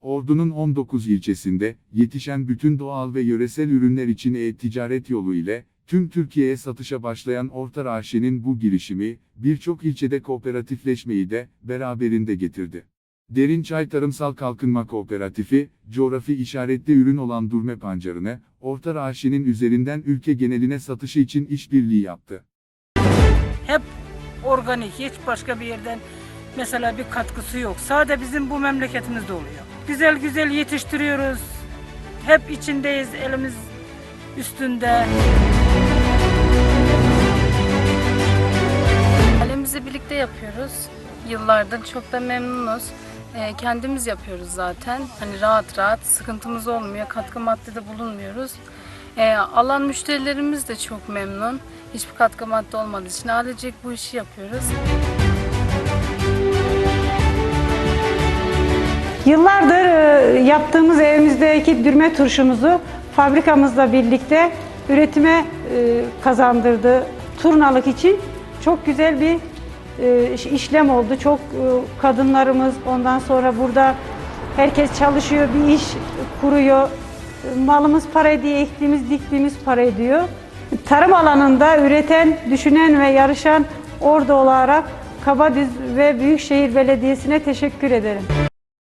Ordu'nun 19 ilçesinde yetişen bütün doğal ve yöresel ürünler için e-ticaret yolu ile tüm Türkiye'ye satışa başlayan Orta Raşi'nin bu girişimi birçok ilçede kooperatifleşmeyi de beraberinde getirdi. Derinçay Tarımsal Kalkınma Kooperatifi, coğrafi işaretli ürün olan durme pancarını, Orta Raşi'nin üzerinden ülke geneline satışı için işbirliği yaptı. Hep organik, hiç başka bir yerden mesela bir katkısı yok. Sadece bizim bu memleketimizde oluyor. Güzel güzel yetiştiriyoruz. Hep içindeyiz, elimiz üstünde. Ailemizi birlikte yapıyoruz. Yıllardır çok da memnunuz. Ee, kendimiz yapıyoruz zaten. Hani rahat rahat sıkıntımız olmuyor. Katkı maddede bulunmuyoruz. Ee, alan müşterilerimiz de çok memnun. Hiçbir katkı madde olmadığı için ailecek bu işi yapıyoruz. Yıllardır e, yaptığımız evimizdeki dürme turşumuzu fabrikamızla birlikte üretime e, kazandırdı. Turnalık için çok güzel bir e, iş- işlem oldu. Çok kadınlarımız ondan sonra burada herkes çalışıyor, bir iş kuruyor. Malımız para ediyor, ektiğimiz, diktiğimiz para ediyor. Tarım alanında üreten, düşünen ve yarışan Ordu olarak Kabadüz ve Büyükşehir Belediyesi'ne teşekkür ederim.